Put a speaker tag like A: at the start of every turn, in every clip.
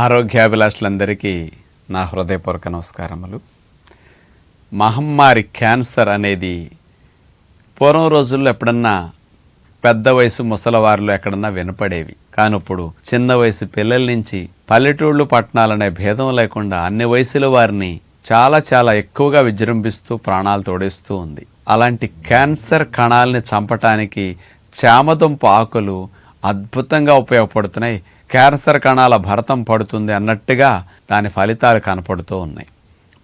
A: ఆరోగ్యాభిలాషులందరికీ నా హృదయపూర్వక నమస్కారములు. మహమ్మారి క్యాన్సర్ అనేది పూర్వం రోజుల్లో ఎప్పుడన్నా పెద్ద వయసు ముసలవారిలో ఎక్కడన్నా వినపడేవి. కానీ ఇప్పుడు చిన్న వయసు పిల్లల నుంచి పల్లెటూళ్ళు పట్టణాలనే భేదం లేకుండా అన్ని వయసుల వారిని చాలా చాలా ఎక్కువగా విజృంభిస్తూ ప్రాణాలు తోడేస్తూ ఉంది. అలాంటి క్యాన్సర్ కణాలని చంపటానికి చామదుంప ఆకులు అద్భుతంగా ఉపయోగపడుతున్నాయి. క్యాన్సర్ కణాల భరతం పడుతుంది అన్నట్టుగా దాని ఫలితాలు కనపడుతూ ఉన్నాయి.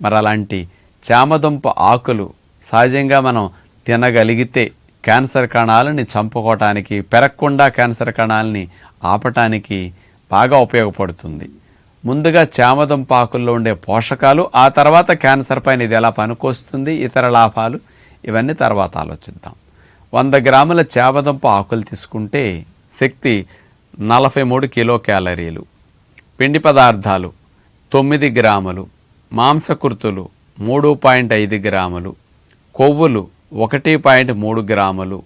A: మరి అలాంటి చామదుంప ఆకులు సహజంగా మనం తినగలిగితే క్యాన్సర్ కణాలని చంపుకోవటానికి పెరగకుండా క్యాన్సర్ కణాలని ఆపటానికి బాగా ఉపయోగపడుతుంది. ముందుగా చామదుంప ఆకుల్లో ఉండే పోషకాలు ఆ తర్వాత క్యాన్సర్ పైన ఇది ఎలా పనికొస్తుంది ఇతర లాభాలు ఇవన్నీ తర్వాత ఆలోచిద్దాం. వంద గ్రాముల చామదుంప ఆకులు తీసుకుంటే శక్తి నలభై మూడు కిలో క్యాలరీలు పిండి పదార్థాలు తొమ్మిది గ్రాములు మాంసకృతులు మూడు పాయింట్ ఐదు గ్రాములు కొవ్వులు ఒకటి పాయింట్ మూడు గ్రాములు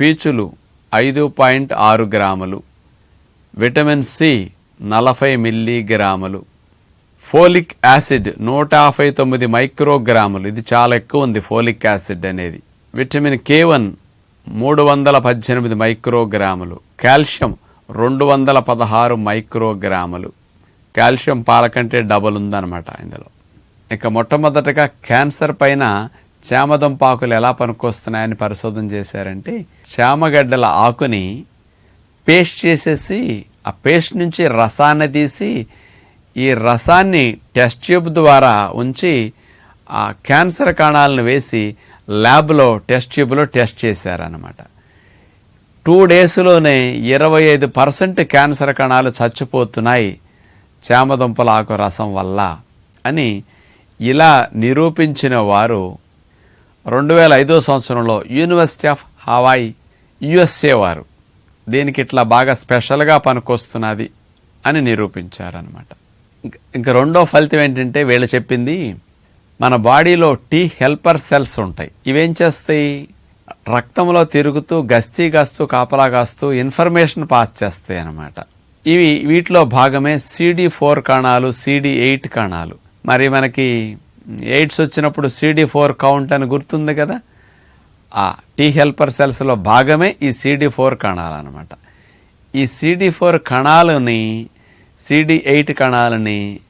A: పీచులు ఐదు పాయింట్ ఆరు గ్రాములు విటమిన్ సి నలభై మిల్లీగ్రాములు ఫోలిక్ యాసిడ్ నూట యాభై తొమ్మిది మైక్రోగ్రాములు. ఇది చాలా ఎక్కువ ఉంది ఫోలిక్ యాసిడ్ అనేది. విటమిన్ కే వన్ మూడు వందల పద్దెనిమిది మైక్రోగ్రాములు. కాల్షియం రెండు వందల పదహారు మైక్రోగ్రాములు. కాల్షియం పాల కంటే డబుల్ ఉందన్నమాట ఇందులో. ఇక మొట్టమొదటగా క్యాన్సర్ పైన చేమదంపాకులు ఎలా పనికొస్తున్నాయని పరిశోధన చేశారంటే చామగడ్డల ఆకుని పేస్ట్ చేసేసి ఆ పేస్ట్ నుంచి రసాన్ని తీసి ఈ రసాన్ని టెస్ట్ ట్యూబ్ ద్వారా ఉంచి ఆ క్యాన్సర్ కణాలను వేసి ల్యాబ్లో టెస్ట్ ట్యూబ్లో టెస్ట్ చేశారనమాట టూ డేస్లోనే ఇరవై ఐదు పర్సెంట్ క్యాన్సర్ కణాలు చచ్చిపోతున్నాయి. చామదుంపల ఆకు రసం వల్ల అని ఇలా నిరూపించిన వారు రెండు వేల ఐదో సంవత్సరంలో యూనివర్సిటీ ఆఫ్ హవాయి యుఎస్ఏ వారు. దీనికి ఇట్లా బాగా స్పెషల్గా పనికొస్తున్నది అని నిరూపించారనమాట ఇంక- ఇంకా రెండో ఫలితం ఏంటంటే వీళ్ళు చెప్పింది మన బాడీలో టీ హెల్పర్ సెల్స్ ఉంటాయి. ఇవేం చేస్తాయి? రక్తంలో తిరుగుతూ గస్తీ కాస్తూ కాపలా కాస్తూ ఇన్ఫర్మేషన్ పాస్ చేస్తాయి అన్నమాట. ఇవి వీటిలో భాగమే సిడి ఫోర్ కణాలు సిడి ఎయిట్ కణాలు. మరి మనకి ఎయిడ్స్ వచ్చినప్పుడు సిడి ఫోర్ కౌంట్ అని గుర్తుంది కదా? ఆ టీ హెల్పర్ సెల్స్లో భాగమే ఈ సిడి ఫోర్ కణాలు అనమాట ఈ సిడి ఫోర్ కణాలని సిడి ఎయిట్ కణాలని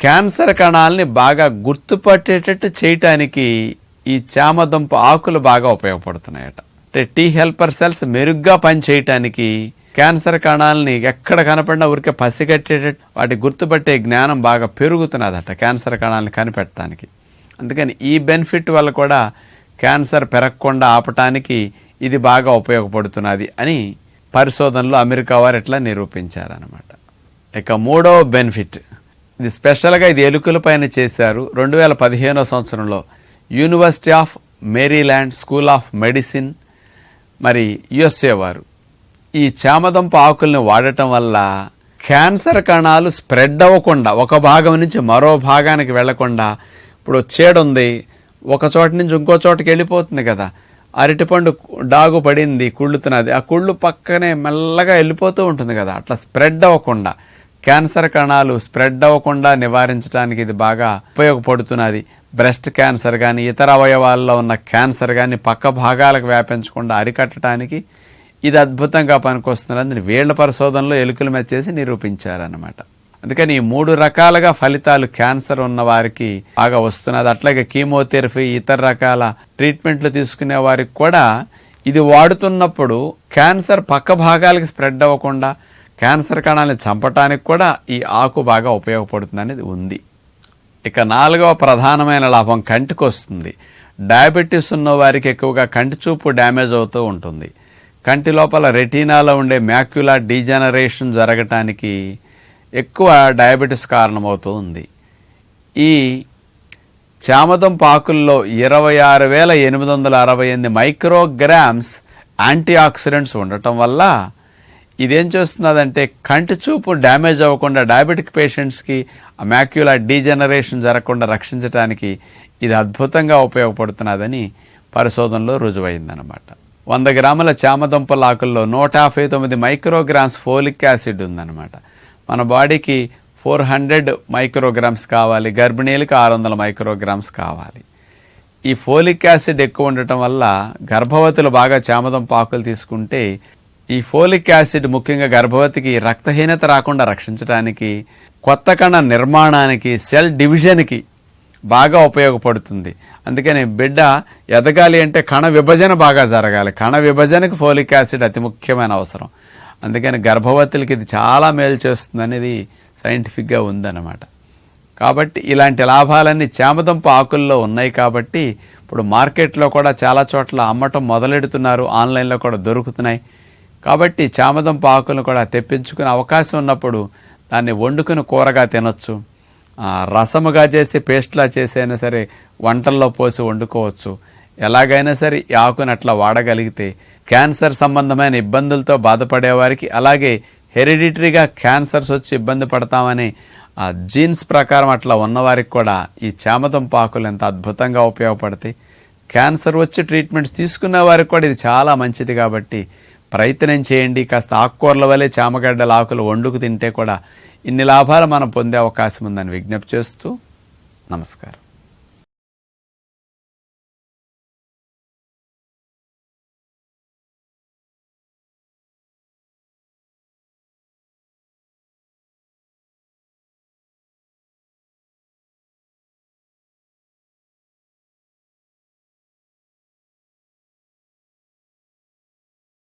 A: క్యాన్సర్ కణాలని బాగా గుర్తుపట్టేటట్టు చేయటానికి ఈ చామదుంప ఆకులు బాగా ఉపయోగపడుతున్నాయట. అంటే టీ హెల్పర్ సెల్స్ మెరుగ్గా పనిచేయటానికి క్యాన్సర్ కణాలని ఎక్కడ కనపడినా ఊరికే పసిగట్టేటట్టు వాటి గుర్తుపట్టే జ్ఞానం బాగా పెరుగుతున్నదట క్యాన్సర్ కణాలని కనిపెట్టడానికి. అందుకని ఈ బెనిఫిట్ వల్ల కూడా క్యాన్సర్ పెరగకుండా ఆపటానికి ఇది బాగా ఉపయోగపడుతున్నది అని పరిశోధనలో అమెరికా వారు ఇట్లా నిరూపించారనమాట ఇక మూడవ బెనిఫిట్. ఇది స్పెషల్గా ఇది ఎలుకల పైన చేశారు. రెండు వేల పదిహేనో సంవత్సరంలో university of Maryland school of medicine మరి యుఎస్ఏ వారు ఈ చామదుంప ఆకుల్ని వాడటం వల్ల క్యాన్సర్ కణాలు స్ప్రెడ్ అవ్వకుండా ఒక భాగం నుంచి మరో భాగానికి వెళ్ళకుండా ఇప్పుడు చీడ ఉంది ఒక చోట నుంచి ఇంకో చోటకి వెళ్ళిపోతుంది కదా. అరటిపండు డాగు పడింది కుళ్ళుతున్నది ఆ కుళ్ళు పక్కనే మెల్లగా వెళ్ళిపోతూ ఉంటుంది కదా. అట్లా స్ప్రెడ్ అవ్వకుండా క్యాన్సర్ కణాలు స్ప్రెడ్ అవ్వకుండా నివారించడానికి ఇది బాగా ఉపయోగపడుతున్నది. బ్రెస్ట్ క్యాన్సర్ కానీ ఇతర అవయవాల్లో ఉన్న క్యాన్సర్ కానీ పక్క భాగాలకు వ్యాపించకుండా అరికట్టడానికి ఇది అద్భుతంగా పనికొస్తున్నది వీళ్ళ పరిశోధనలో ఎలుకలు మెచ్చేసి నిరూపించారనమాట అందుకని ఈ మూడు రకాలుగా ఫలితాలు క్యాన్సర్ ఉన్న వారికి బాగా వస్తున్నది. అట్లాగే కీమోథెరపీ ఇతర రకాల ట్రీట్మెంట్లు తీసుకునే వారికి కూడా ఇది వాడుతున్నప్పుడు క్యాన్సర్ పక్క భాగాలకి స్ప్రెడ్ అవ్వకుండా క్యాన్సర్ కణాలను చంపటానికి కూడా ఈ ఆకు బాగా ఉపయోగపడుతుంది అనేది ఉంది. ఇక నాలుగవ ప్రధానమైన లాభం కంటికి వస్తుంది డయాబెటీస్ ఉన్న వారికి ఎక్కువగా కంటి చూపు డ్యామేజ్ అవుతూ ఉంటుంది. కంటి లోపల రెటీనాలో ఉండే మ్యాక్యులా డీజనరేషన్ జరగటానికి ఎక్కువ డయాబెటీస్ కారణమవుతూ ఉంది. ఈ చామదం పాకుల్లో ఇరవై ఆరు వేల ఎనిమిది వందల అరవై ఎనిమిది మైక్రోగ్రామ్స్ యాంటీ ఆక్సిడెంట్స్ ఉండటం వల్ల ఇదేం చేస్తున్నదంటే కంటి చూపు డ్యామేజ్ అవ్వకుండా డయాబెటిక్ పేషెంట్స్కి మ్యాక్యులా డీజనరేషన్ జరగకుండా రక్షించడానికి ఇది అద్భుతంగా ఉపయోగపడుతున్నదని పరిశోధనలో రుజువైందనమాట వంద గ్రాముల చామదుంపల ఆకుల్లో నూట యాభై తొమ్మిది మైక్రోగ్రామ్స్ ఫోలిక్ యాసిడ్ ఉందన్నమాట. మన బాడీకి ఫోర్ హండ్రెడ్ మైక్రోగ్రామ్స్ కావాలి గర్భిణీలకు ఆరు వందల మైక్రోగ్రామ్స్ కావాలి. ఈ ఫోలిక్ యాసిడ్ ఎక్కువ ఉండటం వల్ల గర్భవతులు బాగా చామదుంప ఆకులు తీసుకుంటే ఈ ఫోలిక్ యాసిడ్ ముఖ్యంగా గర్భవతికి రక్తహీనత రాకుండా రక్షించడానికి కొత్త కణ నిర్మాణానికి సెల్ డివిజన్కి బాగా ఉపయోగపడుతుంది. అందుకని బిడ్డ ఎదగాలి అంటే కణ విభజన బాగా జరగాలి. కణ విభజనకు ఫోలిక్ యాసిడ్ అతి ముఖ్యమైన అవసరం. అందుకని గర్భవతులకి ఇది చాలా మేలు చేస్తుంది అనేది సైంటిఫిక్గా ఉందన్నమాట. కాబట్టి ఇలాంటి లాభాలన్నీ చేమదంపు ఆకుల్లో ఉన్నాయి కాబట్టి ఇప్పుడు మార్కెట్లో కూడా చాలా చోట్ల అమ్మటం మొదలెడుతున్నారు. ఆన్లైన్లో కూడా దొరుకుతున్నాయి. కాబట్టి చామదుంప ఆకులను కూడా తెప్పించుకునే అవకాశం ఉన్నప్పుడు దాన్ని వండుకుని కూరగా తినొచ్చు. రసముగా చేసి పేస్ట్లా చేసి అయినా సరే వంటల్లో పోసి వండుకోవచ్చు. ఎలాగైనా సరే ఈ ఆకుని అట్లా వాడగలిగితే క్యాన్సర్ సంబంధమైన ఇబ్బందులతో బాధపడేవారికి అలాగే హెరిడిటరీగా క్యాన్సర్స్ వచ్చి ఇబ్బంది పడతామని ఆ జీన్స్ ప్రకారం అట్లా ఉన్నవారికి కూడా ఈ చామదుంప ఆకులు ఎంత అద్భుతంగా ఉపయోగపడతాయి. క్యాన్సర్ వచ్చి ట్రీట్మెంట్స్ తీసుకున్న వారికి కూడా ఇది చాలా మంచిది కాబట్టి ప్రయత్నం చేయండి. కాస్త ఆకుకూరల వలె చామగడ్డల ఆకులు వండుకు తింటే కూడా ఇన్ని లాభాలు మనం పొందే అవకాశం ఉందని విజ్ఞప్తి చేస్తూ నమస్కారం.